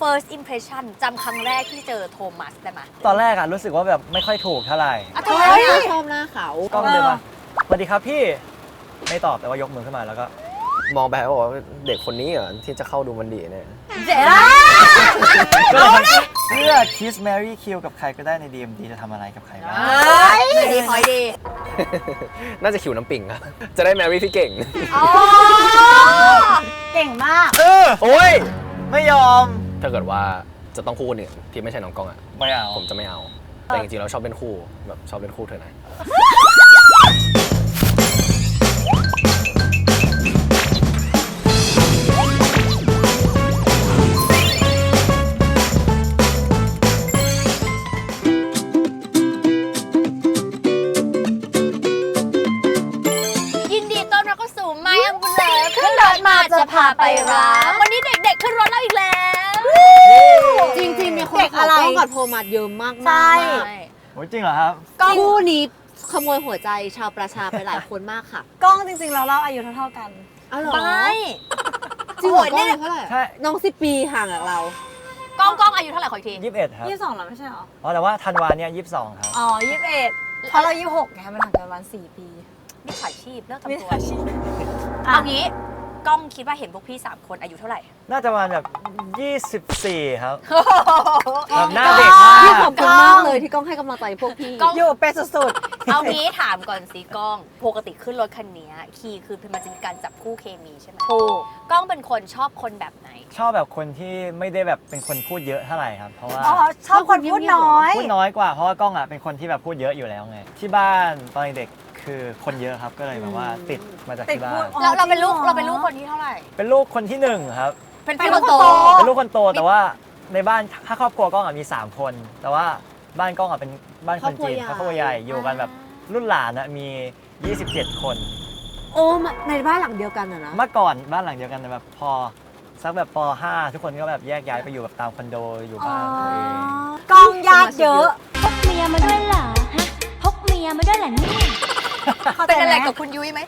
first impression จำครั้งแรกที่เจอโทมัสได้ไหมตอนแรกอะรู้สึกว่าแบบไม่ค่อยถูกเท่าไหร่อะทำไมเฮ้ยอะ ชอบหน้าเขากล้องเลยมาสวัสดีครับพี่ไม่ตอบแต่ว่ายกมือขึ้นมาแล้วก็ มองไปบอกว่าเด็กคนนี้เหรอที่จะเข้าดูมันดีเนี่ย เจ๋งก็เลยเลือก Kiss Mary Kill กับใครก็ได้ใน DMD จะทำอะไรกับใครบ้างเฮ้ยดีพอยดีน่าจะขิวน้ำปิ่งครับ จะได้แมรี่ที่เก่งอ๋อเก่งมาก เออโอ้ย ไม่ยอม ถ้าเกิดว่าจะต้องคู่คนอื่นที่ไม่ใช่น้องกล้องอะไม่เอาผมจะไม่เอา แต่จริงๆเราชอบเป็นคู่แบบชอบเป็นคู่เธอนะยินดีต้อนรับเข้าสู่ไมอัมบุเลขึ้นรถมาจะพาไปรับวันนี้เด็กๆขึ้นรถแล้วอีกแล้ว จริงๆ มีคน เด็กขออะไรกล้องกับโทมัสเยอะมากๆใช่โอ้ยจริงเหรอครับคู่นี้ขโมยหัวใจชาวประชาไปหลายคนมากค่ะกล้องจริงๆ เราเล่าอายุเท่าๆกันอ้าวเหรอไม่จริงเหรอโอ้ยกล้องเนี่ยอายุเท่าไหร่ใช่ น้องสิบปีห่างจากเรา กล้องกล้องอายุเท่าไหร่ขออีกที21ครับยี่สิบสองแล้วไม่ใช่หรอ อ๋อแต่ว่าธันวาเนี่ย22ครับ อ๋อยี่สิบเอ็ดเพราะเรายี่สิบหกไงมันห่างกันประมาณสี่ปี มิจฉาชีพเลิกมิทำจตัวฉาชีพเอางี้ กล้องคิดว่าเห็นพวกพี่3คนอายุเท่าไหร่ น่าจะประมาณแบบ 24 ครับแบบหน้าเด็กมาพี่กขอบคุณมากเลยที่กล้องให้กำลังใจพวกพี่กล้อง อยู่เป็นสุดเอางี้ถามก่อนสิกล้อง ปกติขึ้นรถคันนี้คีย์คือมันจะมีการจับคู่เคมีใช่ไหมๆถูกกล้องเป็นคนชอบคนแบบไหน ชอบแบบคนที่ไม่ได้แบบเป็นคนพูดเยอะเท่าไหร่ครับ เพราะว่าอ๋อชอบคนพูดน้อย พูดน้อยกว่าเพราะว่ากล้องอะเป็นคนที่แบบพูดเยอะอยู่แล้วไง ที่บ้านตอนเด็ก คือคนเยอะครับก็เลยแบบว่าติดมาจากติดที่บ้าพูดนอ๋อเราเราเป็นลูกจริงเหรอเราเป็นลูกคนที่เท่าไหร่ เป็นลูกคนที่หนึ่งครับ เป็นเป็นพี่ลูคนกโตคนโต เป็นลูกคนโตแต่ว่าในบ้านถ้าครอบครัวกล้องอะมี 3 คน แต่ว่าบ้านกล้องอะเป็นบ้านคนจีนคครรออบบคครัรัววใหใหญ่ ญ่อยู่กันแบบรุ่นหลานอะมี 27 คน โอ้มาในบ้านหลังเดียวกันอะนะ เมื่อก่อนบ้านหลังเดียวกันแต่แบบพอสักแบบป .5 ทุกคนก็แบบแยกย้ายไปอยู่แบบตามคอนโดอยู่บ้านตัวเองกล้องญาติเยอะ พกเมียมาด้วยเหรอฮะพกเมียมาด้วยเหรอเนี่ย เข้าใจเป็นอะไรหมกับคุณยุ้ยไหม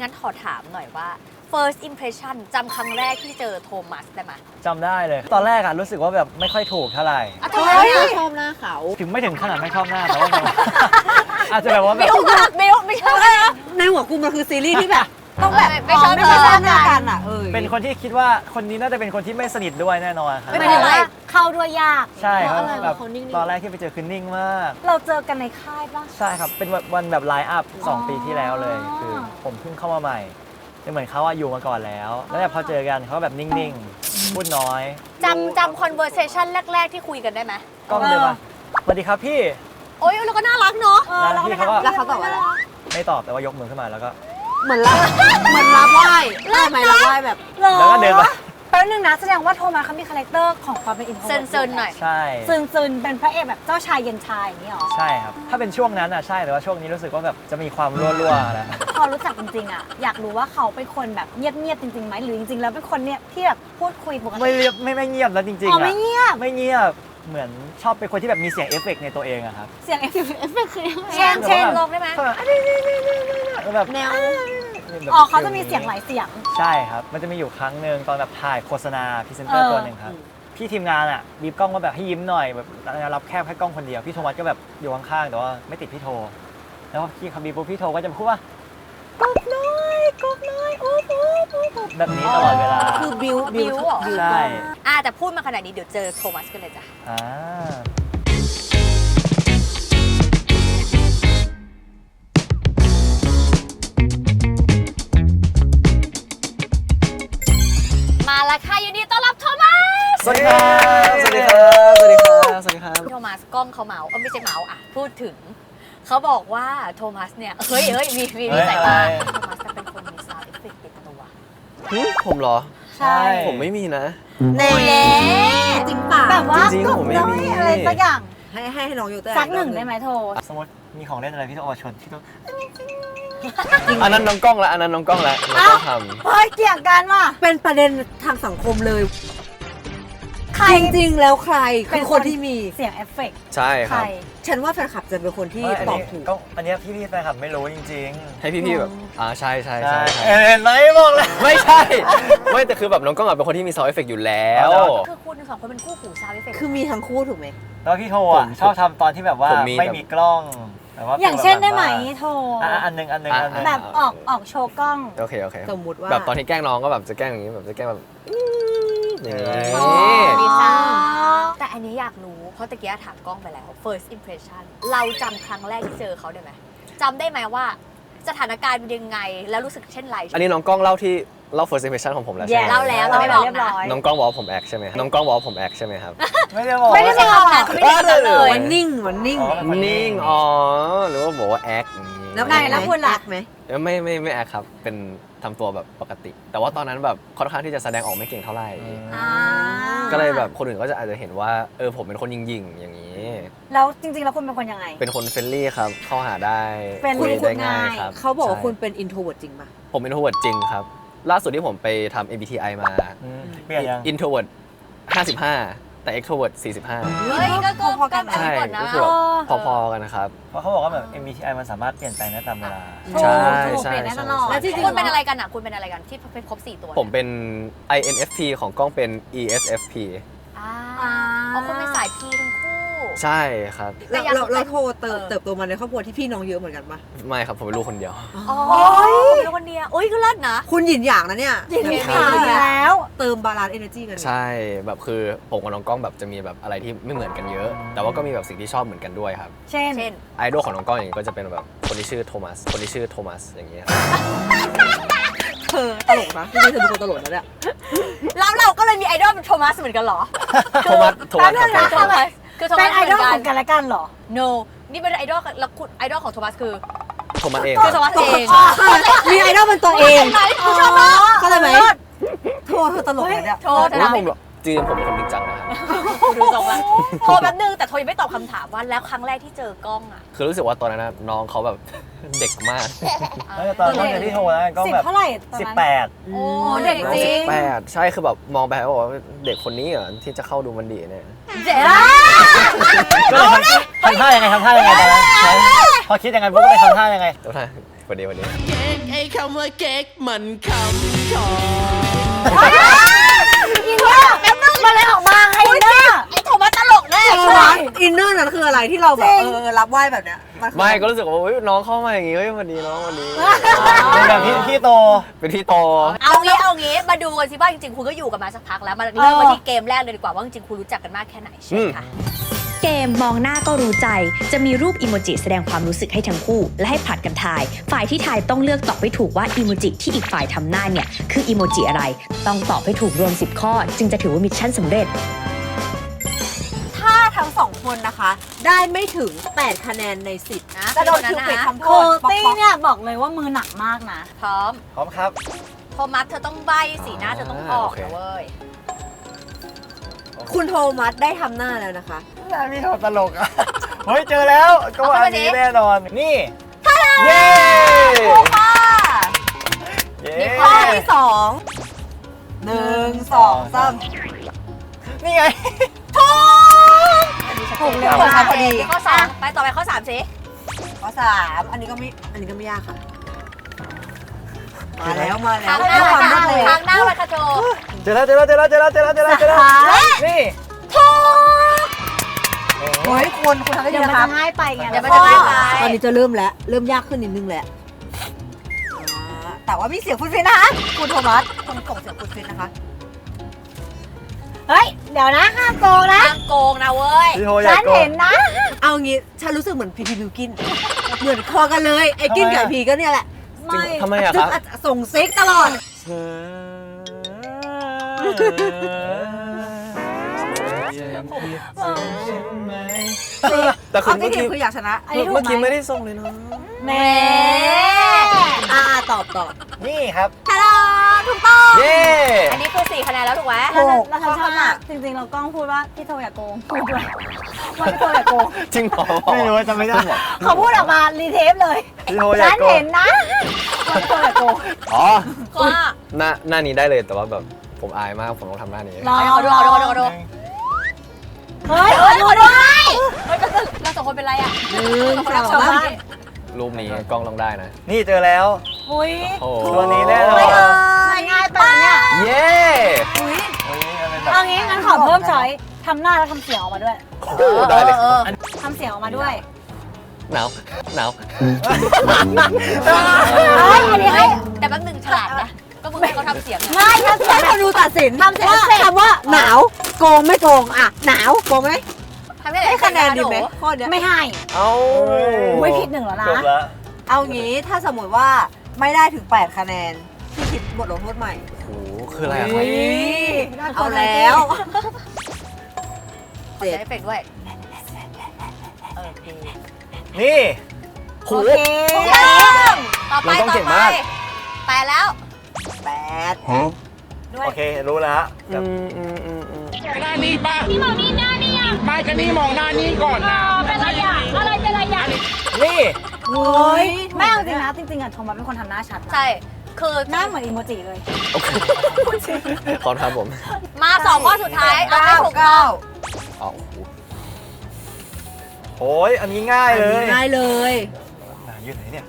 งั้นขอถามหน่อยว่า first impression จำครั้งแรกที่เจอโทมัสได้ไหมจำได้เลย ตอนแรกอะรู้สึกว่าแบบไม่ค่อยถูกเท่าไหร่ อะทำไมเฮ้ยอะชอบหน้าเขา ถึงไม่ถึงขนาดไม่ชอบหน้าแต่ว่าแบบ อาจจะแบบว่าแบบบิวอะบิวไม่ใช่ในหัวกูมันคือซีรีส์ที่แบบ ต้องแบบไม่ชอบไม่ใช่เธอชอบหน้ากันอะเออเป็นคนที่คิดว่าคนนี้น่าจะเป็นคนที่ไม่สนิทด้วยแน่นอนครับไม่เป็นไรเข้าด้วยยากใช่ครับเพราะอะไรแบบเขานิ่งๆตอนแรกที่ไปเจอคือนิ่งมาก เราเจอกันในค่ายปะใช่ครับเป็นวันวันแบบไลน์อัพสองปีที่แล้วเลยอ๋อคือผมเพิ่งเข้ามาใหม่แต่เหมือนเขาอะอยู่มาก่อนแล้ว แล้วแบบพอเจอกันเขาแบบนิ่งๆ พูดน้อยจำจำ conversation แรก ๆ ที่คุยกันได้ไหมกล้องเลยมาสวัสดีครับพี่ โอ๊ยแล้วก็น่ารักเนาะเออแล้วพี่เขาก็แล้วเขาตอบว่าอะไรไม่ตอบแต่ว่ายกมือขึ้นมาแล้วก็ เหมือนรับเหมือนรับไหว้ได้ไหมรับไหว้แบบ หรอแล้วก็เดินมาแป๊บนึงนะแสดงว่าโทมัสเขามีคาแรคเตอร์ของความเป็นอินโทรเซนๆหน่อย ใช่ ซึนซึนๆเป็นพระเอกแบบเจ้าชายเย็นชายอย่างนี้หรอ ใช่ครับ ถ้าเป็นช่วงนั้นอะใช่ แต่ว่าช่วงนี้รู้สึกว่าแบบจะมีความรั่วๆแล้ว พอรู้จักจริงๆอะอยากรู้ว่าเขาเป็นคนแบบเงียบๆจริงๆไหมหรือจริงๆแล้วเป็นคนเนี่ยที่แบบพูดคุยปกติไม่เรียบไม่ไม่เงียบแล้วจริงอ๋อๆอะไม่เงียบ ไม่เงียบ เหมือนชอบเป็นคนที่แบบมีเสียงเอฟเฟกต์ในตัวเองอะครับเสียงเอฟเอฟเฟกต์คือยังไงเช่นอะเช่นลงได้ไหมเข้ามาแล้วแบบ แนว อ๋อเขาจะมีเสียงหลายเสียง ใช่ครับ มันจะมีอยู่ครั้งหนึ่งตอนแบบถ่ายโฆษณาพรีเซนเตอร์เออ ตัวหนึ่งครับ พี่ทีมงานอะบีบกล้องมาแบบให้ยิ้มหน่อยแบบรับแค่แค่กล้องคนเดียว พี่โทมัสก็แบบอยู่ข้างๆแต่ว่าไม่ติดพี่โท แล้วพี่คำบีบปุ๊บพี่โทก็จะพูดว่า กบน้อย กบน้อยอุ๊บอุ๊บอุ๊บอุ๊บแบบนี้ตลอดเวลา คือบิวบิวเหรอบิวใช่ อะแต่พูดมาขนาดนี้เดี๋ยวเจอโทมัสกันเลยจ้ะ อ่ามาแล้วค่ะยินดีต้อนรับโทมัส สวัสดีครับ สวัสดีครับ สวัสดีครับ สวัสดีครับ โทมัสกล้องเขาเมาส์เออไม่ใช่เมาส์อะ พูดถึง เขาบอกว่าโทมัสเนี่ย เฮ้ยเฮ้ยมีมีมีสายตา หึผมเหรอ ใช่ผมไม่มีนะแน่จริงป่ะแบบว่าจริงๆกบผมไม่น้อมียอะไรสักอย่างให้ให้ให้น้องอยู่แต่สักหนึ่งได้ไหมโทสมมติมีของเล่นอะไรพี่ต้องเอามาชนพี่ต้องอันนั้นน้องกล้องละอันนั้นน้องกล้องละน้องกล้องทเฮ้ยเกี่ยงกันว่ะเป็นประเด็นทางสังคมเลย ใครจริงๆแล้วใครเป็คืนอคคนนที่มี เสียงเอฟเฟกต์ใช่คใคร รับ ฉันว่าแฟนคลับจะเป็นคนที่เอ้ยอันตอบนี้ถูก ก็อันเนี้ยพี่พี่ๆแฟนคลับไม่รู้จริงให้พี่ๆแบบอ่าใช่ใช่ๆใช่ใช่เออเห็นไหมบอกเลยไม่ใช่ ไม่แต่คือแบบน้องกล้องอะเป็นคนที่มีซาวด์เอฟเฟกต์อยู่แล้ว อ๋อคือคุณสองคนเป็นคู่หูซาวด์เอฟเฟกต์คือมีทั้งคู่ถูกไหม แล้วพี่โทอะผมชอบทำตอนที่แบบว่าผมมีไม่มีกล้องแต่ว่าอย่างเช่นได้ไหมป็นโทรแบบว่าอะอันหนึงอันหนึงอันหนึง แบบออกออกโชว์กล้อง โอเคโอเคสมมุติว่า แบบตอนที่แกล้งน้องก็แบบจะแกล้งอย่างนี้แบบจะแกล้งแบบอย่าง นี้อ๋อดีไซอ๋อน์แต่อันนี้อยากรู้ เพราะตะกี้ถามกล้องไปแล้ว first impression เราจำครั้งแรกที่เจอเขาได้ไหมจำได้ไหมว่า สถานการณ์เป็นยังไง แล้วรู้สึกเช่นไร อันนี้น้องกล้องเล่าที่เล่า first impression ของผมแล้วใช่ไหมเล่าแล้วเราไม่บอกเรียบนะร้อย น้องกล้องบอกว่าผมแอคใช่ไหมน้องกล้องบอกว่าผมแอคใช่ไหมครับ ไม่ได้บอกไม่ได้ไม่ใช่คำนั้นเขาไม่ได้คำนั้นเลยมันนิ่งมันนิ่งอ๋อเป็นคนนิ่งอ๋อหรือว่าบอกว่าแอคอย่างนี้แล้วไหนแล้วคุณล่ะแอคไหมเอ้ยไม่ไม่ไม่แอคครับเป็น ทำตัวแบบปกติ แต่ว่าตอนนั้นแบบค่อนข้างที่จะแสดงออกไม่เก่งเท่าไหร่ อ่าก็เลยแบบคนอื่นก็จะอาจจะเห็นว่าเออผมเป็นคนยิงๆอย่างนี้ แล้วจริงๆ แล้วคุณเป็นคนยังไง เป็นคนเฟรนลี่ครับเข้าหาได้ friendly คุยคุได้ยง่ายง่ายครับเขาบอกว่าใช่คุณเป็น introvert จริงปะผมเป็น introvert จริงครับ ล่าสุดที่ผมไปทำ MBTI มา อืมเปลี่ยนยัง introvert 55 แต่ extrovert 45 เฮ้ยก็ก็พอๆกันก็ใช่ก่อนนะ ก็คือแบบพอๆกันนะครับ เพราะเขาบอกว่าแบบ MBTI มันสามารถเปลี่ยนแปลงได้ตามเวลา ถูกใช่ถูกใช่เปลี่ยนได้ใช่ตลอดแล้วจริงคุณเป็นอะไรกันอะ คุณเป็นอะไรกันที่เป็นครบสี่ตัวผมเป็น INFP ของกล้องเป็น ESFP อ่าอ่า เพราะคุณเป็นสายพีทั้งคู่ ใช่ครับ แต่เราอยากเราเราโทรเติบเออ เติบโตมาในครอบครัวที่พี่น้องเยอะเหมือนกันปะไม่ครับผมเป็นลูกคนเดียวอ๋อโอ้ยคุณเป็นคนเดียวโอ้ยก็เลิศนะ คุณหยินหยางนะเนี่ยจริงแบบค่ะเติมแล้ว เติมบาลานซ์เอเนอร์จีกัน ใช่แบบคือผมกับน้องกล้องแบบจะมีแบบอะไรที่ไม่เหมือนกันเยอะ แต่ว่าก็มีแบบสิ่งที่ชอบเหมือนกันด้วยครับเช่น เช่น ไอดอลของน้องกล้องอย่างนี้ก็จะเป็นแบบคนที่ชื่อโทมัสคนที่ชื่อโทมัสอย่างเงี้ยครับเธอตลกนะพี่เธอเป็นคนตลกนะเนี่ย แล้วเราก็เลยมีไอดอลเป็นโทมัสเหมือนกันเหรอโทมัสโทมัสแป๊บนึงครับนะโทมัส คือโทเป็มันสไอดอลเหขมือนงกันและกันเหรอ no นี่เป็นไอดอลกับแล้วคุณไอดอลของโทมัสคือโทมัสเองคือโทมัสเองมีไอดอลเป็นตัวเองไหมคุณชอบมากเข้าใจไหมโทรเธอตลกนะเนี่ย โทรโอ้นะผมแบบ จริงๆผมเป็นคนจริงจังนะครับ ดูทรงละโทรแป๊บนึงแต่โทรยังไม่ตอบคำถามว่าแล้วครั้งแรกที่เจอกล้องอะ คือรู้สึกว่าตอนนั้นนะน้องเขาแบบ เด็กมาก แล้วตอนตอนเจอที่โทรนะก็สิบแบบเท่าไหร่ตอนสิบนั้น แปด โอ้เด็กจริง แปดใช่คือแบบมองไปแล้วบอกว่าเด็กคนนี้เหรอที่จะเข้าดูมันดีเนี่ย เจ๋งก็เลยทำทำท่ายังไงทำท่ายังไงตอนนั้นพอคิดยังไงปุ๊บก็เลยทำท่ายังไงแล้วท่าวันนี้วันนี้ เก๊กไอ้คำว่าเก๊กมันคำขออินเนอร์ มันเลยออกมาไงอินเนอร์ไอโทมัสตลกแน่เออวะอินเนอร์นั้นคืออะไรที่เราแบบจริงเออรับไหวแบบเนี้ยนคือ ไม่ก็รู้สึกว่าเฮ้ยน้องเข้ามาอย่างงี้เฮ้ยวันนี้น้องวันนี้เป็นแบบพี่พี่โต เป็นพี่โต เอางี้เอางี้มาดูกันสิว่าจริงๆ คุณก็อยู่กันมาสักพักแล้วมาเริ่มกันที่เกมแรกเลยดีกว่าว่าจริงๆ คุณรู้จักกันมากแค่ไหนเช่นค่ะ เกมมองหน้าก็รู้ใจ จะมีรูปอีโมจิแสดงความรู้สึกให้ทั้งคู่ และให้ผลัดกันทาย ฝ่ายที่ทายต้องเลือกตอบให้ถูกว่าอีโมจิที่อีกฝ่ายทำหน้าเนี่ยคืออีโมจิอะไร ต้องตอบให้ถูกรวม 10 ข้อ จึงจะถือว่ามิชชั่นสำเร็จ ถ้าทั้งสองคนนะคะ ได้ไม่ถึง 8 คะแนนใน 10 นะจะโดนพี่คิวนะปิดทำโทโคษป๊อกตี้ป๊อกเนี่ยบอกเลยว่ามือหนักมากนะ พร้อม พร้อมครับ โทมัสเธอต้องใบสีหน้าเธอต้องออกโอเคนะเว้ย คุณโทมัสได้ทำหน้าแล้วนะคะหน้าพี่โทตลกอะ เฮ้ย เจอแล้วก็ว่าอันนี้แน่นอน นี่เย้ค่ะเย้ข้อที่สองหนึ่งสองสามนี่ไง ถูกเลยข้อค่ะสามพอดีข้อสามไปต่อไปข้อสามสิข้อสามอันนี้ก็ไม่อันนี้ก็ไม่ยากค่ะ มาแล้วมาแล้ทาวงหน้าด้วยความรวดไปเร็ว ทางหน้าไปค่ะโจ เจอแล้วเจอแล้วเจอแล้วเจอแล้วเจอแล้วเจอแล้วเจอแล้วนี่โอ้ยคุณคุณทำได้เดี๋ดียวมันนะครับจะง่ายไปไงเดี๋ยวมันจะง่ายไป ตอนนี้จะเริ่มแล้ว เริ่มยากขึ้นนิดนึงแหละอ่าแต่ว่ามีเสียงฟุตฟินนะคะคุณโทมัสคุณส่งเสียงฟุตฟินนะคะ เฮ้ย เดี๋ยวนะห้ามโกงนะห้ามโกงนะเว้ย พี่โทอยาฉักนโกเห็งนนะ เอางี้ฉันรู้สึกเหมือนพีพีบิวกิน เหมือนคอกันเลย ไอ้กินกับไอ้พีก็เนี่ยแหละจริงทำไมอะครับ จึ๊กส่งซิกตลอด แต่คือเอาเมื่อทีกี้มคืออยากชนะ อันนี้ถูเมื่อกี้ไหมไม่ได้ส่งเลยเนาะแหมอ่าตอบตอบนี่ครับฮัลโหลถูกต้องเย้ อันนี้คือสี่คะแนนแล้วถูกไหมแล้วฉันแล้วฉันข้อชอบมากจริงๆ เรากล้องพูดว่าพี่โทอย่าโกงพูดด้วยว่าพี่โทอย่าโกงจริงเหรอไม่รู้ว่าจะไม่ได้เขาพูดออกมารีเทปเลยพี่โทอยาฉักนโกงเห็นนะว่าพี่โทอย่าโกงอ๋อข้อห้าหน้าหน้านี้ได้เลยแต่ว่าแบบ ผมอายมากผมต้องทำหน้านี้ รอดูรอดูรอดูเฮ้ยขอโทษด้วยเราสองคนเป็นไรอะหนึ่งสองสามรูปนี้กล้องลองได้นะ นี่เจอแล้ว อุ้ยตัวนี้แน่นอนง่ายไปเนี่ยเย้อุ๊ยเอางี้งั้นขอเพิ่มช้อยทำหน้าแล้วทำเสียงออกมาด้วยได้เลยทำเสียงออกมาด้วยหนาวหนาวอันนี้แต่แป๊บหนึ่งฉลาดนะ ก็มึงให้เขาทำเสียงอะไม่ทำเสียให้งคนดูตัดสินทำเสร็จว่าเสร็จ คำว่าหนาวโกงไม่โกงอะหนาวโกงไหมทำให้ให้คะแนนดีไหมข้อเนี้ยไม่ให้เอ้าอุ้ยผิดหนึ่งแล้วนะจบแล้วเอางี้ถ้าสมมติว่าไม่ได้ถึง 8 คะแนนพี่คิดบทลงโทษใหม่โอ้โหคืออะไรอะคอุ๊รับยเอาแล้วขอใช้เอฟเฟกต์ด้วยเออดีนี่โหโอเคต่อไปเราต้องต่อเก่งไปมากไปแล้วแป ดด้วยโอเค รู้แล้วอืมอืมอืมอืมหน้านี้ป่ะนี่มองนี่หน้านี่อะไม่ก็นี่มองหน้านี้ก่อนนะเป็นอะไรอะอะไรเป็นอะไรอะนี่เฮ้ยไม่เอาจริงนะจริงๆอะโทมัสเป็นคนทำหน้าชัดนะใช่ คือหน้าเหมือนอีโมจิเลย โอเคขอบคุณครับผมมาสองข้อสุดท้ายเอาให้เก้าถูกเก้าเอาโอ้โหโอ้ยอันนี้ง่ายอันเลนี้ยง่ายเลยไหนอยู่ไหนเนี่ย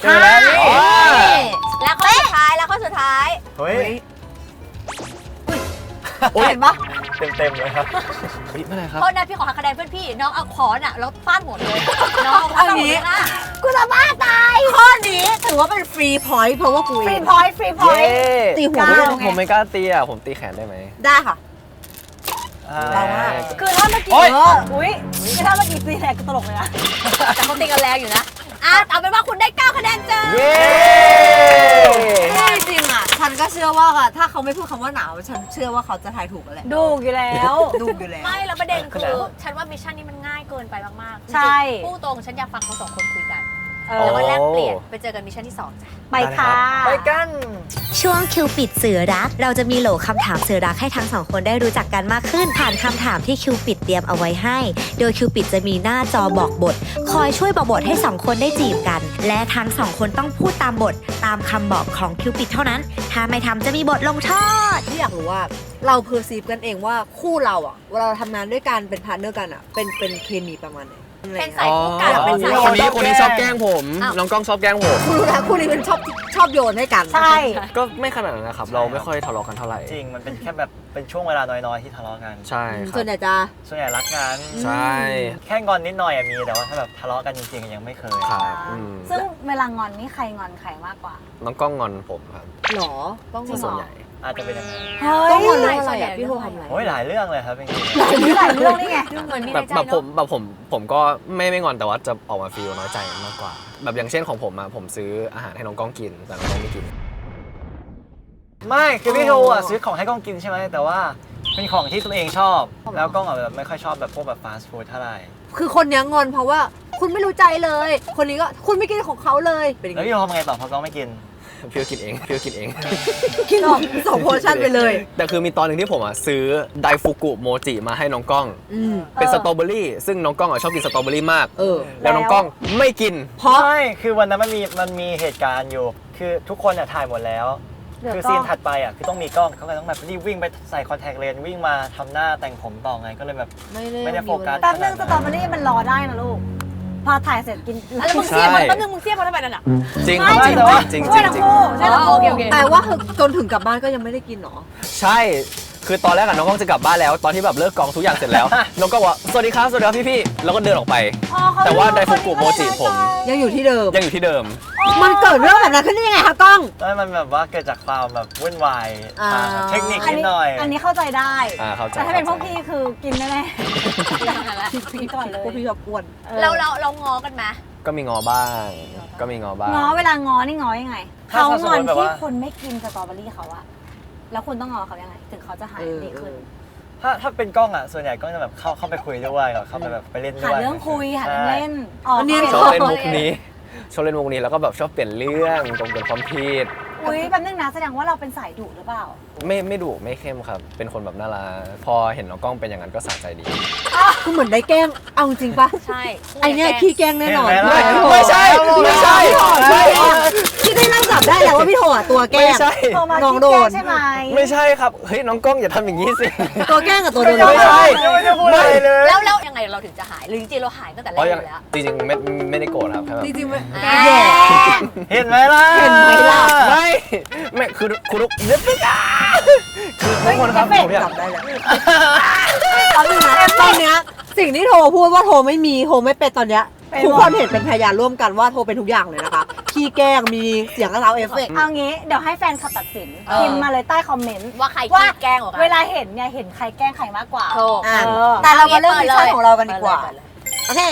เจอแล้วนี่ นี่ แล้วข้อสุดท้ายแล้วข้อสุดท้ายเฮ้ยโอ้ยเห็นปะเต็มเต็มๆเลยครับเฮ้ยไม่เป็นไรครับเพราะนั้นพี่ขอหักคะแนนเพื่อนพี่ น้องเอาขอนอะแล้วฟาดหัวเลยน้องเอาขอนหัวเลยนะกูจะบ้าตายข้อนี้ถือว่าเป็นฟรีพอยต์เพราะว่ากูฟเอรีง พอยต์ฟรีพอยเย้ต์ ตีหัวเก้าด้วยผมไม่กล้าตีอะ ผมตีแขนได้ไหมได้ค่ะอ่าเราว่าคือถ้าเมื่อกี้โอ๊ยเอออุ้ยคือถ้าเมื่อกี้ตีแหลกก็ตลกเลยนะแต่เขาตีกันแรงอยู่นะ อะเอาเป็นว่าคุณได้ 9 คะแนนจ้าเย้ไม่จริงอะ ฉันก็เชื่อว่าอะถ้าเขาไม่พูดคำว่าหนาว ฉันเชื่อว่าเขาจะทายถูกกันแหละดูอยู่แล้ว ดูอยู่แล้ว ไม่แล้วประเด็นคือ ฉันว่ามิชชั่นนี้มันง่ายเกินไปมากๆใช่จริงๆพูดตรงฉันอยากฟังเขาสองคนคุยกัน เอแล้วอก็แลกเปลี่ยนไปเจอกันมิชชั่นที่สองจ้ะ ไปค่ะ ไปกัน ช่วงคิวปิดสื่อรัก เราจะมีโหลคำถามสื่อรักให้ทั้งสองคนได้รู้จักกันมากขึ้น ผ่านคำถามที่คิวปิดเตรียมเอาไว้ให้ โดยคิวปิดจะมีหน้าจอบอกบท คอยช่วยบอกบทให้สองคนได้จีบกัน และทั้งสองคนต้องพูดตามบท ตามคำบอกของคิวปิดเท่านั้น ถ้าไม่ทำจะมีบทลงโทษ ที่อยากรู้ว่าเราเพอร์ซีฟกันเองว่าคู่เราอะเวลาเราทำงานด้วยกันเป็นพาร์ทเนอร์กันอะเป็นเป็นเคมีประมาณไหนอะไร เป็นเงี้ยสายคู่กันอ๋อเป็นสายคนนี้ชอบคนนี้แกล้งชอบแกล้งผมอ้าวน้องกล้องชอบแกล้งผม คุณรู้แล้วคู่นี้เป็นชอบชอบโยนให้กัน ใช่ก็ไม่ขนาดนั้นนะครับ เราไม่ค่อยทะเลาะกันเท่าไหร่ จริงมันเป็นแค่แบบเป็นช่วงเวลาน้อยๆที่ทะเลาะกัน ใช่ครัส่วนบใหญ่จะ ส่วนใหญ่รักกัน ใช่แค่งอนนิดหน่อยอะมีแต่ว่าถ้าแบบทะเลาะกันจริงๆยังไม่เคย ครับอืมซึ่งเวลางอนนี่ใครงอนใครมากกว่า น้องกล้องงอนผมครับหรอ ต้องจริงเหรอส่วนใหญ่ อาจจะเป็นอย่างนั้นเฮ้ยต้องงอนเรื่องอะไรอะพี่โทรทำอะไร โอ้ยหลายเรื่องเลยครับจริงหลายเรื่องหลายเรื่องนี่ไงดูเหมือนมีแบในบใจแบบผมเนาะแบบผมผมก็ไม่ไม่งอนแต่ว่าจะออกมาฟีลน้อยใจมากกว่า แบบอย่างเช่นของผมอะผมซื้ออาหารให้น้องกล้องกิน แต่น้องกล้องไม่กิน ๆไม่คือพี่โทอะซื้อของให้กล้องกินใช่ไหมแต่ว่าเป็นของที่ตัวเองชอบ แล้วกล้องอะแบบไม่ค่อยชอบแบบพวกแบบฟาสต์ฟู้ดเท่าไหร่คือคนเนี้ยงอนเพราะว่าคุณไม่รู้ใจเลย คนนี้ก็คุณไม่กินของเขาเลยเป็นอย่างแล้วงี้พี่โททำไงต่อพอกล้องไม่กิน พี่ก็กินเองพี่ก็กินเอง กินสองโพชั่นไปเลย แต่คือมีตอนหนึ่งที่ผมอะซื้อไดฟุกุโมจิมาให้น้องกล้อง อืม เป็นเออสตรอเบอรี่ซึ่งน้องกล้องอะชอบกินสตรอเบอรี่มาก เออ แล้วน้องกล้องไม่กิน เพราะ ใช่คือวันนั้นมันมีมันมีเหตุการณ์อยู่ คือทุกคนเนี่ยถ่ายหมดแล้วเดี๋ยวคือก็ซีนถัดไปอะคือต้องมีกล้องเขาก็เลยต้องแบบรีบวิ่งไปใส่คอนแทคเลนส์วิ่งมาทำหน้าแต่งผมต่อไงก็เลยแบบ ไม่ได้ไม่ได้โฟกัส แป๊บนึงสตรอเบอรี่มันรอได้นะลูก พอถ่ายเสร็จกินอะแล้วมึงเสียบมันใช่แป๊บนึงมึงเสียบมันทำไมนั่นอะจริงไม่จริงแต่ว่าจริงช่จวยริงทั้งจริงคู่ช่วยทั้งอ๋อคู่โอเคโอเคแต่ว่าคือจนถึงกลับบ้านก็ยังไม่ได้กินหรอ ใช่ คือตอนแรกอะน้องกล้องจะกลับบ้านแล้ว ตอนที่แบบเลิกกองทุกอย่างเสร็จแล้ว น้องก็บอกสวัสดีครับสวัสดีครับพี่ๆแล้วก็เดินออกไป อ๋อเขแต่ว่าไดฟุกุโมจิผม ยังอยู่ที่เดิม ยังอยู่ที่เดิม มันเกิดเรื่องแบบนั้นขึ้นได้ยังไงคะกล้อง แล้วมันแบบว่าเกิดจากความแบบวุ่นวายอ่า ทางเทคนิคอันนิดนี้หน่อย อันนี้เข้าใจได้ อ่าเข้าใจแต่ถ้าเป็นพวกข้ใจพี่คือกินแน่ๆกินก่อนเลยพวกพี่ชอบกวนออเราเราเรางอกันไหมก็มีงอบ้าง ก็มีงอบ้าง ง้อเวลาง้อนี่ง้อยังไง ถ้าเขาสมงมอนติแบบที่ว่า คนไม่กินสตรอเบอรี่เขาอะ แล้วคุณต้องง้อเขายังไง ถึงเขาจะหายเออดีขึ้น ถ้าถ้าเป็นกล้องอะส่วนใหญ่กล้องจะแบบเข้าเข้าไปคุยด้วยแบบเข้าไปแบบไปเล่นด้หาวยเรื่องคุยหาเรื่องใช่เล่นอ๋ออันนี้ชอบเล่นมุกนี้ชอบเล่นมุกนี้แล้วก็แบบชอบเปลี่ยนเรื่องตรงเป็นความผิด อุ้ยแป๊บนึงนะแสดงว่าเราเป็นสายดุหรือเปล่า ไม่ไม่ดุไม่เข้มครับ เป็นคนแบบน่ารักพอเห็นน้องกล้องเป็นอย่างนั้นก็สะใจดี คือเหมือนได้แกล้ง เอาจริงปะใช่ไอเนี้ยขี้แกล้งแน่นอนเห็นไหมล่ะ ไม่ใช่ไม่ใช่ ไม่พี่ได้เล่าจับได้แล้วว่าพี่โทอะตัวแกล้ไม่ง ใช่โทรมาน้องที่โดแก้นใช่ไหมไม่ใช่ครับเฮ้ยน้องกล้องอย่าทำอย่างนี้สิ ตัวแกล้งกับตัวโดนไม่ใช่ ยังไม่ได้พูดอะไรเลย แล้วแล้วยังไงเราถึงจะหายหรือจริงๆเราหายตั้งแต่แรอ๋กออยังยู่แล้วจริงๆไม่ไม่ได้โกรธครับแค่แบบจริงๆมันอ่าแย่เห็นไหมล่ะ เห็นไหมล่ะ ไม่ไม่คือคุณลูกเล็บอะคือทุกคนครับผมอยากจับได้แล้วเอาจริงนะตอนเนี้ยสิ่งที่โทรพูดว่าโทรไม่มีโทรไม่เป็นตอนเนี้ยเป็นทุกคนเห็นเป็นพยานร่วมกันว่าโทรเป็นทุกอย่างเลยนะคะขี้แกล้งมีเสียงกระเทาเอฟเฟกต์เอางี้เดี๋ยวให้แฟนคลับตัดสินเออพิมพ์มาเลยใต้คอมเมนต์ว่าใครว่าขี้แกล้งกว่ากันเวลาเห็นเนี่ยเห็นใครแกล้งใครมากกว่าโทษอะเออแต่เรามาเริ่มมิชชั่นของเรากันดีกว่าเปิดเลยโอเค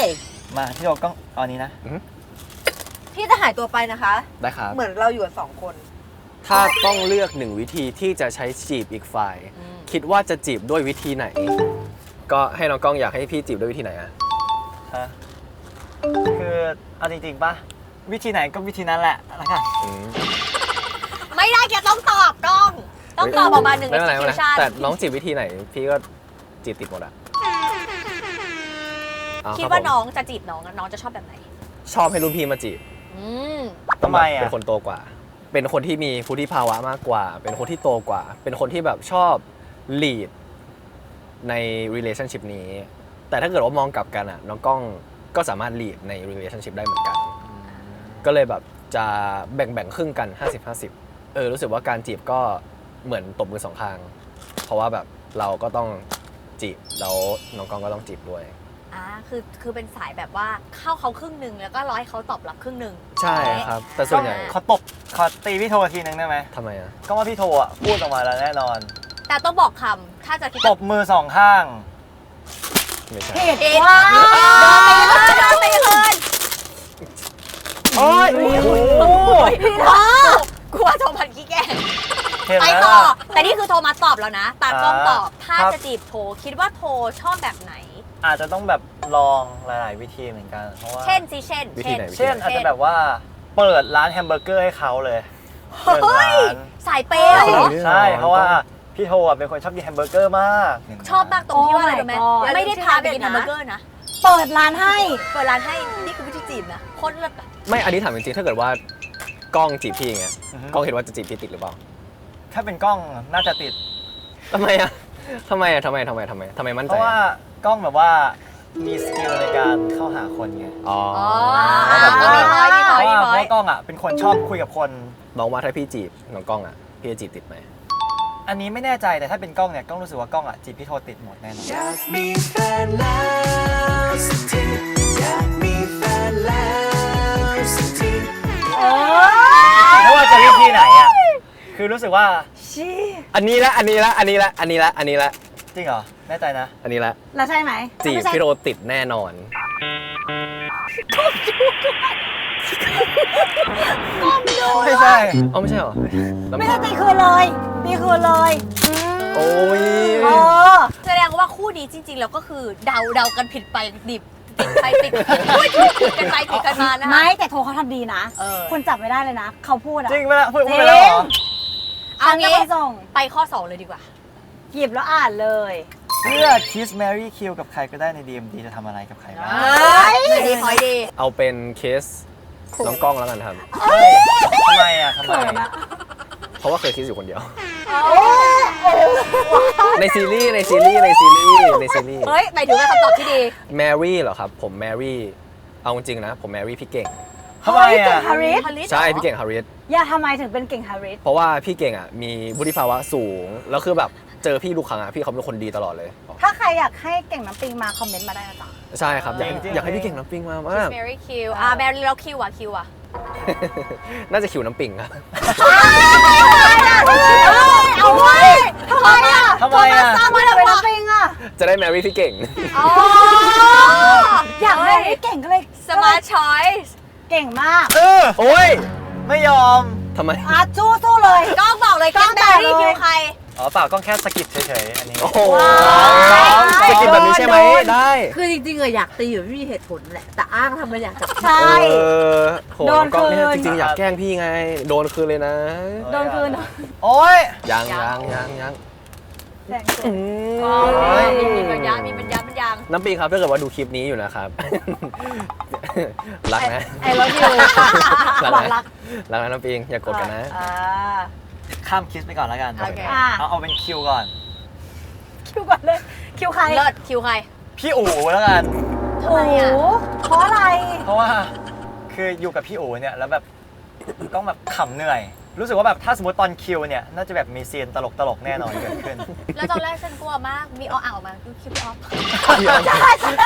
มาที่เรากล้องเอาอันนี้นะพี่จะหายตัวไปนะคะ ได้ครับ เหมือนเราอยู่กันสองคน ถ้าต้องเลือกหนึ่งวิธีที่จะใช้จีบอีกฝ่ายอืมคิดว่าจะจีบด้วยวิธีไหน ก็ให้น้องกล้องอยากให้พี่จีบด้วยวิธีไหนอะฮะคือเอาจริงๆป่ะวิธีไหนก็วิธีนั้นแหละแล้วกันอืมไม่ได้แกต้องตอบกล้อง ต้องตอบออกมาหนึ่ง ไม่เป็นไรไม่เป็นไร execution แต่น้องจีบวิธีไหน พี่ก็จีบติดหมดอะเอคิดรับว่าผมน้องจะจีบน้องน้องจะชอบแบบไหน ชอบให้รุ่นพี่มาจีบอืมทำไมอะเป็นคนโตกว่า เป็นคนที่มีพุทธิภาวะมากกว่า เป็นคนที่โตกว่า เป็นคนที่แบบชอบ lead ใน relationship นี้ แต่ถ้าเกิดว่ามองกลับกันอะน้องกล้องก็สามารถ lead ใน relationship ได้เหมือนกัน ก็เลยแบบจะแบ่งแบ่งๆครึ่งกัน 50-50 เออรู้สึกว่าการจีบก็เหมือนตบมือสองข้าง เพราะว่าแบบเราก็ต้องจีบแล้วน้องกล้องก็ต้องจีบด้วย อ่าคือคือเป็นสายแบบว่าเข้าเขาครึ่งหนึ่งแล้วก็รอให้เขาตอบรับครึ่งหนึ่งใช่ครับ แต่ส่วนใหญ่ขอตบขอตีพี่โททีนึงได้ไหมทำไมอะ ก็ว่าพี่โทอะพูดออกมาแล้วแน่นอน แต่ต้องบอกคำถ้าจะคิดตบมือสองข้าง ไม่ใช่ ผิดเอ็ดว้าโดนไปเลยโดนไปเลยโอ้ยพี่โทกลัวโทมัสขี้แกล้งเห็นไปไหมต่อ ล่ะ แต่นี่คือโทมัสตอบแล้วนะ ตากล้องตอบ ถ้าครับ จะจีบโทคิดว่าโทชอบแบบไหน อาจจะต้องแบบลองหลาย ๆ วิธีเหมือนกันเพราะว่า เช่นสิเช่น วิธีไหน เช่นอาจจะแบบว่าเปิดร้านแฮมเบอร์เกอร์ให้เขาเลยเปิดร้านสายเปย์เหรอ ใช่เพราะว่าพี่โทอะเป็นคนชอบกินแฮมเบอร์เกอร์มาก ชอบมากตรงที่ว่าอะไรรู้ไหม Oh my god ไม่ได้พาไปกินแฮมเบอร์เกอร์นะ เปิดร้านให้ เปิดร้านให้ นี่คือวิธีจีบนะโคตรเลิศอะไม่อันนี้ถามจริงๆถ้าเกิดว่ากล้องจีบพี่อย่างเงี้ยอือฮึ กล้องคิดว่าจะจีบพี่ติดหรือเปล่าถ้าเป็นกล้องน่าจะติด ทำไมอะทำไมอะทำไมทำไมทำไมทำไมมั่นเพใจราะว่า กล้องแบบว่ามีสกิลในการเข้าหาคนไงอ๋ออ๋ออแบบว่ามีพอยมีพเพอยราะมีว่าพเพอยราะกล้องอะเป็นคนชอบคุยกับคน น้องว่าถ้าพี่จีบน้องกล้องอะ พี่จะจีบติดไหม อันนี้ไม่แน่ใจแต่ถ้าเป็นกล้องเนี่ยกล้องรู้สึกว่ากล้องอะจีบพี่โทติดหมดแน่นอนอยากมีแฟนแล้วสักทีอยากมีแฟนแล้วสักทีเออไม่ว่าจะวิธีไหนอะ คือรู้สึกว่า ชี้อันนี้ละ อันนี้ละ อันนี้ละ อันนี้ละ อันนี้ละ จริงเหรอ แน่ใจนะ อันนี้ละแล้วใช่ไหมจีบไม่ใช่พี่โรติดแน่นอนไม่ใช่ เอ้าไม่ใช่เหรอแล้วไม่ได้ตีคืนเลยตีคืนเลยโอ้ยเออแสดงว่าคู่นี้จริง ๆ แล้วก็คือเดาเดากันผิดไปดิบติดไปติดอุ๊ยผิดกันไปผิดกันมานะคะ ไม่แต่โทรเขาทำดีนะ เออ คุณจับไม่ได้เลยนะ เขาพูดอะจริงไหมล่ะพูดพูดไปแล้วเหรอ เอาฉันจะงี้ไปส่ง ไปข้อ 2 เลยดีกว่า หยิบแล้วอ่านเลยเลือก Kiss Mary Kill กับใครก็ได้ใน DMD จะทำอะไรกับใครบ้างไม่ดีพอยดีเอาเป็นเคสน้องกล้องแล้วกันครับเฮ้ยทำไมอะทำไมเพราะว่าเคยคิดอยู่คนเดียว ในซีรีส์ในซีรีส์ในซีรีส์ในซีรีส์ เฮ้ยหมายถึงเป็นคำตอบที่ดี แมรี่เหรอครับ ผมแมรี่เอาจริงๆนะ ผมแมรี่พี่เก่ง ทำไมอะ ฮาริสฮาริสใช่หรอพี่เก่งฮาริสอย่าทำไมถึงเป็นเก่งฮาริสเพราะว่าพี่เก่งอะมีวุฒิภาวะสูง แล้วคือแบบ เจอพี่ทุกครั้งอะพี่เขาเป็นคนดีตลอดเลย ถ้าใครอยากให้เก่งน้ำปิงมาคอมเมนต์มาได้นะจ๊ะ ใช่ครับ อยากจริงๆ อยากให้พี่เก่งน้ำปิงมามากแมรี่คิวอ่าแมรี่แล้วคิวอะคิวอะน่าจะขิวน้ำปิงครับ เอาไว้ทำไมอะทำไมอะสร้างมาทำทำไมไมน้ำปิงอะจะได้แมรี่พี่เก่ง อ๋ออยากให้เก่งก็เลยสมาร์ทชอยส์เก่งมากเออ โอ้ย ไม่ยอม ทำไม อาสู้สู้เลยกล้องบอกเลยกล้แค่องแมแตะรี่เลยคิวใคร อ๋อเปล่าก็แค่สะกิดเฉยๆอันนี้ โอ้โหว้าว จะกินแบบนี้ใช่ไหมโดน ได้คือจริงๆอะอยากตีอยู่ไม่มีเหตุผลแหละ แต่อ้างทำไมอยากจับ ใช่ เออโหโดนองกล้องเนี่ยคืนจริงๆอยากแกล้งพี่ไง โดนคืนเลยนะ โดนคืนโอ้ย ยังยังยังยังแดงสุดอืมอ๋อมีปัญญามีปัญญาปัญญาน้ำปิงครับถ้าเกิดว่าดูคลิปนี้อยู่นะครับ รักนะไอ้รถยูรักบอกนะรัก รักนะน้ำปิงอย่าโกรธกันนะ อ่า ข้ามคิสไปก่อนแล้วกัน โอเค อะเอาเอาเป็นคิวก่อน คิวก่อนเลย คิวใครเลิศคิวใคร พี่อู๋แล้วกัน ทำไมอะโอ้เพราะอะไร เพราะว่าคืออยู่กับพี่อู๋เนี่ยแล้วแบบต้องแบบขำเหนื่อย รู้สึกว่าแบบถ้าสมมติตอนคิวเนี่ยน่าจะแบบมีซีนตลกตลกๆแน่นอนเกิดขึ้น แล้วตอนแรกฉันกลัวมาก มีออ่างออกมาคือคิดไม่ออกพี่ออฟ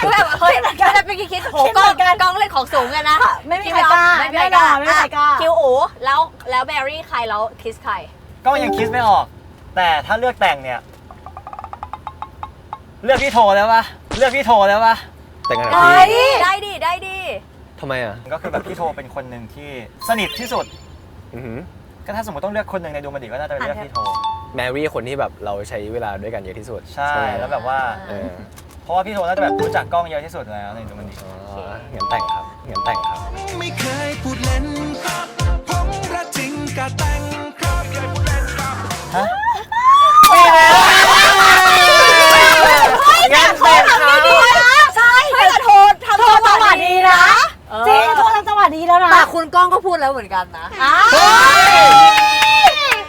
ก็แบบเฮ้ยไม่ได้เป็นคิดโหกล้องกล้องเล่นของสูงกันนะไม่มีใครกล้า ไม่มีใครกล้าแน่นอนไม่มีใครกล้าอะคิวอูแล้วแล้วแบรี่ใครแล้วคิสใคร ก็ยังคิดไม่ออก แต่ถ้าเลือกแต่งเนี่ย เลือกพี่โทแล้วปะเลือกพี่โทแล้วปะแต่งงานกับได้พี่ดิได้ดิได้ดิทำไมอะก็คือแบบพี่โทเป็นคนหนึ่งที่สนิทที่สุด อือหือก็ถ้าสมมติต้องเลือกคนหนึ่งในดวงบัณฑิตก็น่าจะเป็นเลือกพี่โท แมรี่คนที่แบบเราใช้เวลาด้วยกันเยอะที่สุดใช่ไหมแล้วแบบว่า เออเพราะว่าพี่โทน่าจะแบบรู้จักกล้องเยอะที่สุดแล้วในดวงบัณฑิตอ๋องั้นแต่งครับงั้นแต่งครับ ไม่เคยพูดเล่นครับผมรักจริงกะแต่ ครับฮะงั้นแต่งครับใช่ไม่แต่โทรทำโทรจังหวะดีนะจริงโทรทำจังหวะดีแล้วนะแต่คุณก้องก็พูดแล้วเหมือนกันนะ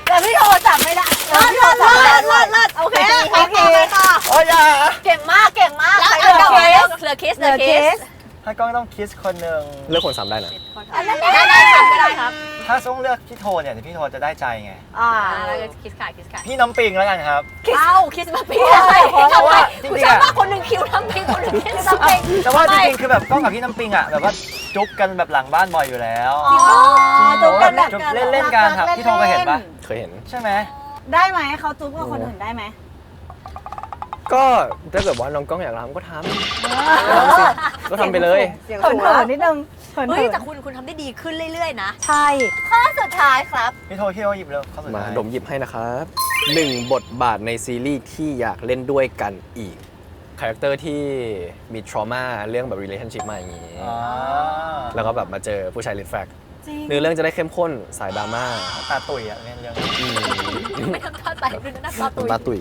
แต่พี่โทรจับไม่ได้เลิศเลิศเลิศเลิศเลิศโอเคโอเคค่ะโอ้ยอย่าเก่งมากเก่งมากแล้วใครอันเลืต่ออกไปเหลือคิสเหลือคิส ถ้ากล้องต้องคิสคนหนึ่งเลือกคนซ้ำได้นะได้ได้ครับก็ได้ครับ ถ้าต้องเลือกพี่โทเนี่ยเดี๋ยวพี่โทจะได้ใจไง อ่าอ่าแล้วก็คิสขายคิสขายพี่น้ำปิงแล้วกันครับ เอ้าคิสมาปีอะไรเพราะทำไมว่าจริงๆคุณฉันอะว่าคนหนึ่งคิวทำเพลงคนหนึ่งคิสทำเพลงแต่ว่าจริงๆคือแบบกล้องกับพี่น้ำปิงอะแบบว่าจุ๊บกันแบบหลังบ้านบ่อยอยู่แล้วอ๋อจุ๊บกันแบบจุ๊บเล่นๆกันครับพี่โทเคยเห็นปะเคยเห็นใช่ไหมได้ไหมเขาจุ๊บกับคนอื่นได้ไหม ก็ถ้าเกิดว่าน้องกล้องอยากทำก็ทำก็ทำไปเลย เสียงเขิสูนงเขินนิดนึงเขินเฮ้เขิยนแต่คุณคุณทำได้ดีขึ้นเรื่อย ๆ นะ ใช่ ข้อสุดท้ายครับ พี่โทพี่โทหยิบเร็วเข้าสุดมาท้ายดมหยิบให้นะครับหนึ่งบทบาทในซีรีส์ที่อยากเล่นด้วยกันอีก คาแรคเตอร์ที่มี trauma เรื่องแบบ relationship มาอย่างนี้อ๋อแล้วก็แบบมาเจอผู้ชายลิดแฟกจริง เนื้อเรื่องจะได้เข้มข้นสายดราม่าตาตุ๋ยอะเล่นเรื่อง อืม ไม่ทำท่าใจด้วยนะหน้าตาตุย ตาตุ๋ย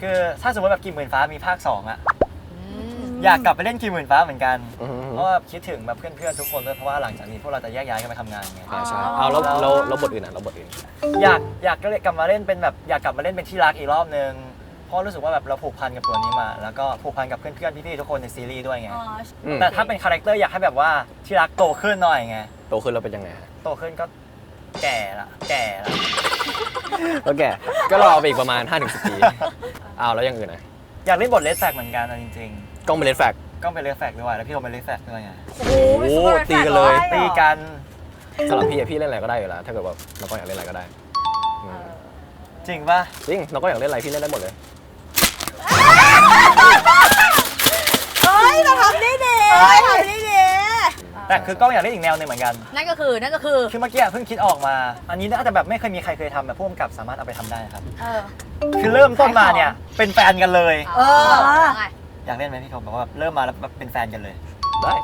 คือถ้าสมมติแบบกี่หมื่นฟ้ามีภาคสองอะอยากกลับไปเล่นกี่หมื่นฟ้าเหมือนกัน อือหือเพราะว่าคิดถึงแบบเพื่อนๆทุกคนด้วยเพราะว่าหลังจากนี้พวกเราจะแยกย้ายกันไปทำงานไงอ่าใช่เอาแล้วแล้วแล้วบทอื่นอะแล้วบทอื่น อยากอยากกลับมาเล่นเป็นแบบอยากกลับมาเล่นเป็นที่รักอีกรอบนึงเพราะรู้สึกว่าแบบเราผูกพันกับตัวนี้มา แล้วก็ผูกพันกับเพื่อนๆพี่ๆทุกคนในซีรีส์ด้วยไงอืม แต่ถ้าเป็นคาแรคเตอร์อยากให้แบบว่าที่รักโตขึ้นหน่อยไง โตขึ้นเราเป็นยังไงฮะ โตขึ้นก็แก่ละแก่ละ โอเค ก็รอไปอีกประมาณ 5-10 ปีเอาแล้วอยังอื่นนะอยากเล่นบทเลสแฟกเหมือนกันนะจริงกล้องเป็นเลนแฟก ๆก็เป็นเลสแฟกด้วยแล้วพี่โทเป็นเลสแฟกด้วยไงโอ้โหโอ้โหตีกันเลยตีกันสำหรับพี่อะพี่เล่นอะไรก็ได้อยู่แล้วถ้าเกิดว่าน้องก็อยากเล่นอะไรก็ได้อืมจริงปะจริงน้องก็อยากเล่นอะไรพี่เล่นได้หมดเลยเฮ้ยเราทำได้ดีทำได้ดี แต่คือกล้องอยากเล่นอีกแนวหนึงเหมือนกัน นั่นก็คือนั่นก็คือคือเมื่อกี้เพิ่งคิดออกมา อันนี้น่าจะแบบไม่เคยมีใครเคยทำแบบผู้กำกับสามารถเอาไปทำได้ครับ เออคือเริ่มต้นมาเนี่ยเป็นแฟนกันเลย เออไงอยากเล่นไหมพี่โทบอกว่าเริ่มมาแล้วแบบเป็นแฟนกันเลย ได้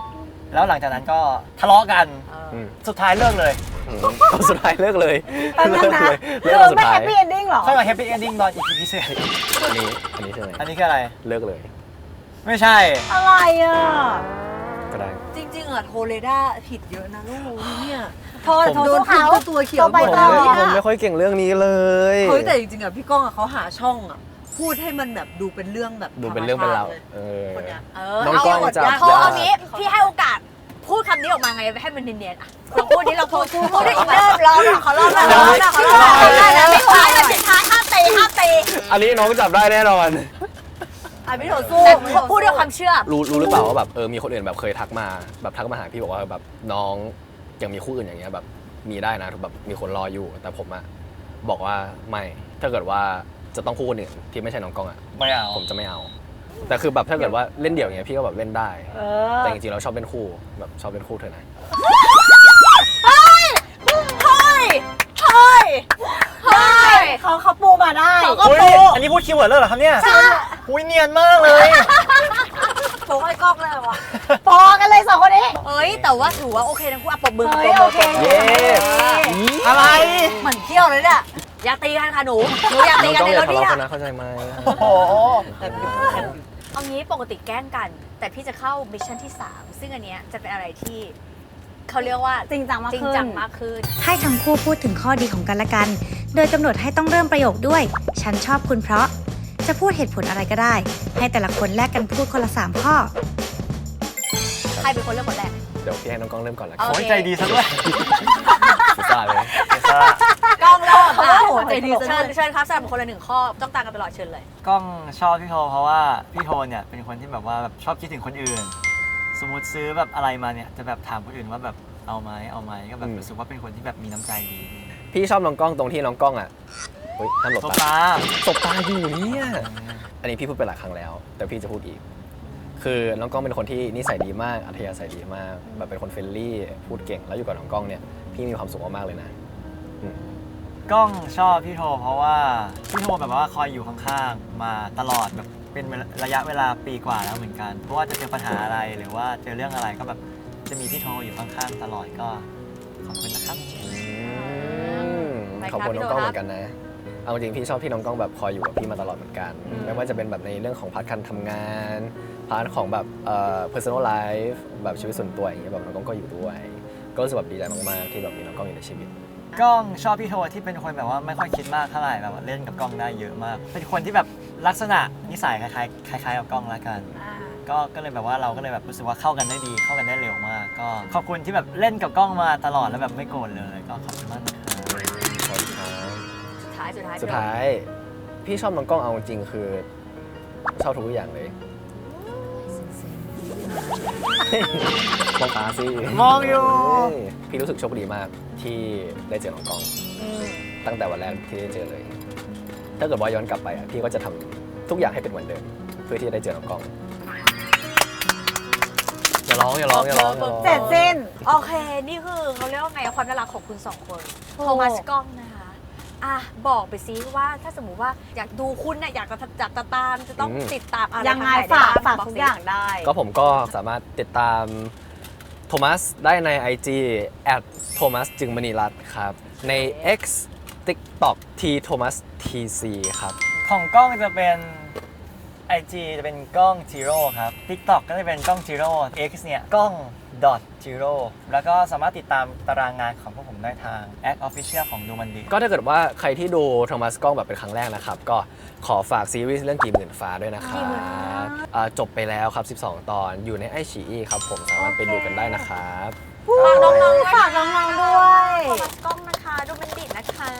แล้วหลังจากนั้นก็ทะเลาะกันอืมสุดท้ายเลิกเลยอืมเอาสุดท้ายเลิกเลยแป๊บนึเลิงกนะเลยคืเลิกอวันสุดไม่ท้าแฮยปปี้เอนดิ้งหรอ ค่อยมาแฮปปี้เอนดิ้งตอนอีพีพิเศษอันนี้อันนี้ใช่ไหมอันนี้คืออะไร เลิกเลย ไม่ใช่ อะไรอะ ก็ได้ จริงๆอะโทรเรดาร์ผิดเยอะนะลูกเนี่ยโทรโทรโดนสู้ผิดเขาก็ตัวเขียวตัวใบหมดตองเลยผมอะไม่ค่อยเก่งเรื่องนี้เลยเฮ้ยแต่จริงๆอะพี่ก้องอะเขาหาช่องอะพูดให้มันแบบดูเป็นเรื่องแบบดูเป็นเรื่องเป็นราวธมชติลยเออคนเนี้ยเออน้องเอากล้องหมดจับโทรได้เอางี้พี่ให้โอกาสพูดคำนี้ออกมาไงให้มันเนียนๆอะลองพูดนี้เราพูดพูดได้อีกเริ่มร้องหน่อยขอร้องหน่อยขอร้องหน่อยขอร้องหน่อยได้แล้วไม่ท้ายมันปิดท้ายห้ามตีห้ามตีอันนี้น้องจับได้แน่นอน อะพี่โถสู้แต่พูดด้วยความเชื่อ รู้รู้หรือเปล่าว่าแบบเออมีคนอื่นแบบเคยทักมาแบบทักมาหาพี่บอกว่าแบบน้องยังมีคู่อื่นอย่างเงี้ยแบบมีได้นะแบบมีคนรออยู่ แต่ผมอะบอกว่าไม่ถ้าเกิดว่าจะต้องคู่คนอื่นที่ไม่ใช่น้องกล้องอะไม่เอาผมจะไม่เอา แต่คือแบบถ้าเกิดว่าเล่นเดี่ยวอย่างเงี้ยพี่ก็แบบเล่นได้ เออแต่จริงๆเราชอบเล่นคู่แบบชอบเล่นคู่เธอนะเฮ้ยเฮ้ยเฮ้ยเขาเขาปูมาได้ เขาก็อุ๊ยปูอันนี้พูดคีย์เวิร์ดแล้วเหรอครับเนี่ยอุ้ยเนียนมากเลยโทรให้กล้องเลยว่ะพอกันเลยสองคนนี้เฮ้ย แต่ว่าถือว่าโอเคทั้งคู่อะปรบมือเฮ้ยปรบมืโอเค เย้ อะไรเหมือนเที่ยวเลยเนี่ยอย่าตีกันค่ะหนูหนูอย่าตีน้องกันกล้องในอย่ารถทะเนี่เลาะยกันนะเข้าใจไหมโอ้โหแต่พี่แค่เอางี้ปกติแกล้งกัน แต่พี่จะเข้ามิชชั่นที่ 3 ซึ่งอันเนี้ยจะเป็นอะไรที่ เขาเรียกว่าจริงจังมากจริงขึ้นจังมากขึ้น ให้ทั้งคู่พูดถึงข้อดีของกันและกัน โดยกำหนดให้ต้องเริ่มประโยคด้วย ฉันชอบคุณเพราะ จะพูดเหตุผลอะไรก็ได้ ให้แต่ละคนแลกกันพูดคนละสามข้อ ใครเป็นคนเริ่มคนแรก เดี๋ยวพี่ให้น้องกล้องเริ่มก่อนละโอโอ้เคยใจดีซะด้วยสุดยอดเลยพิซซ่ากล้องเริ่มเขาค่ะโอ้โหใจดีซะเชิด้ญวยเชิญครับสำหรับคนละหนึ่งข้อต้องตามกันตลอดเชิญเลย กล้องชอบพี่โทเพราะว่าพี่โทเนี่ยเป็นคนที่แบบว่าแบบชอบคิดถึงคนอื่น สมมติซื้อแบบอะไรมาเนี่ยจะแบบถามคนอื่นว่าแบบเอาไหมเอาไหมก็แบบรู้สึกว่าเป็นคนที่แบบมีน้ำใจดีพี่ชอบน้องกล้องตรงที่น้องกล้องอะเฮ้ยห้ามหลบโซตาฟาสบตาอยู่เนี่ยอันนี้พี่พูดไปหลายครั้งแล้ว แต่พี่จะพูดอีก คือน้องกล้องเป็นคนที่นิสัยดีมากอัธยาศัยดีมากแบบเป็นคนเฟรนลี่พูดเก่งแล้วอยู่กับน้องกล้องเนี่ยพี่มีความสุขมากๆเลยนะกล้องชอบพี่โทเพราะว่าพี่โทแบบว่าคอยอยู่ข้างๆมาตลอดแบบ เป็นระยะเวลาปีกว่าแล้วเหมือนกัน เพราะว่าจะเจอปัญหาอะไรหรือว่าเจอเรื่องอะไรก็แบบจะมีพี่โทอยู่ข้างๆตลอดก็ขอบคุณนะครับไปครับขอบคุณน้องกล้องพี่โดครับเหมือนกันนะ เอาจริงๆพี่ชอบที่น้องกล้องแบบคอยอยู่กับพี่มาตลอดเหมือนกันอืมไม่ว่าจะเป็นแบบในเรื่องของพาร์ทการทำงาน พาร์ทของแบบเอ่อ personal life แบบชีวิตส่วนตัวอย่างเงี้ยแบบน้องกล้องก็อยู่ด้วย ก็รู้สึกแบบดีใจมากๆที่แบบมีน้องกล้องอยู่ในชีวิตกล้องชอบพี่โทที่เป็นคนแบบว่าไม่ค่อยคิดมากเท่าไหร่แบบว่าเล่นกับกล้องได้เยอะมาก เป็นคนที่แบบลักษณะนิสัยคล้ายๆคล้ายๆกับกล้องละกันก็ก็เลยแบบว่าเราก็เลยแบบรู้สึกว่าเข้ากันได้ดี เข้ากันได้เร็วมาก ก็ขอบคุณที่แบบเล่นกับกล้องมาตลอดแล้วแบบไม่โกรธเลย ก็ขอบคุณมากนะครับขอบคุณครับสุดท้ายสุดท้ายสุดท้ายพี่ชอบน้องกล้องเอาจริงๆคือชอบทุกอย่างเลยมองตาสิมองอยู่เฮ้ยพี่รู้สึกโชคดีมากที่ได้เจอน้องกล้อง อืมตั้งแต่วันแรกที่ได้เจอเลย ถ้าเกิดว่าย้อนกลับไปอะพี่ก็จะทำทุกอย่างให้เป็นเหมือนเดิมเพื่อที่จะได้เจอน้องกล้อง อย่าร้องอย่าร้องอย่าร้องอย่าร้อง เสร็จสิ้น โอเค นี่คือเขาเรียกว่าไงความน่ารักของคุณสองคนโอ้โทมัสกล้องนะคะ อะ บอกไปซิว่าถ้าสมมุติว่าอยากดูคุณเนี่ยอยากจะอยากจะตามจะต้องอืม ติดตามอะไรยังไงทหนด้ฝากบ้ฝากบทุกสิ อย่างได้ ก็ผมก็สามารถติดตามโทมัสได้ใน IG at thomas จึงมณีรัตน์ครับ ใน X TikTok t thomas tc ครับ ของกล้องจะเป็น IG จะเป็นกล้องจิโร่ครับ TikTok ก็จะเป็นกล้องจิโร่ X เนี่ยกล้อง dot zero แล้วก็สามารถติดตามตารางงานของพวกผมได้ทางแอค Official ของดูมันดี ก็ถ้าเกิดว่าใครที่ดูโทมัสกล้องแบบเป็นครั้งแรกนะครับ ก็ขอฝากซีรีส์เรื่องกี่หมื่นฟ้าด้วยนะครับอ่าจบไปแล้วครับ 12 ตอนอยู่ในไอชีอีครับผมสามารถไปดูกันได้นะครับ ฝากน้องๆด้วยฝากน้องๆด้วยโทมัสกล้องนะคะดูมันดิดนะคะ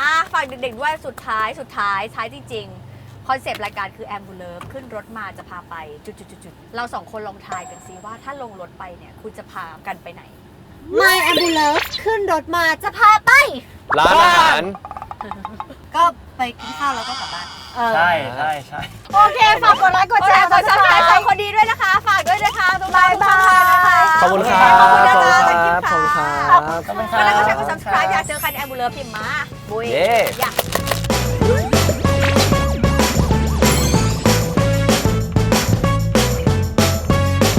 อะฝากเด็กๆด้วยสุดท้ายสุดท้ายท้ายจริงๆคอนเซปต์รายการคือแอมบูเลฟขึ้นรถมาจะพาไปจุดๆๆๆเราสองคนลองทายกันซิว่าถ้าลงรถไปเนี่ยคุณจะพากันไปไหน My Ambulance ขึ้นรถมาจะพาไป ร้านอาหาร ก็ ไปกินข้าวแล้วก็กลับบ้านเออใช่ใช่ใช่ โอเค ฝากกดไลค์กดกดแชแชร์ร์กดซับสไครต์ของคนดีด้วยนะคะ ฝากด้วยนะคะทุกท่านทุกช่องทางนะคะขอบคุณครับ ขอบคุณนะขอบคะคุณครับขอบคุณค่ะขอบคุณครับ ขอบคุณคกรับดไลค์กดแชร์กด subscribe อยากเจอใครในแอมบูเลฟพิมพ์มาบุยเย้ อยาก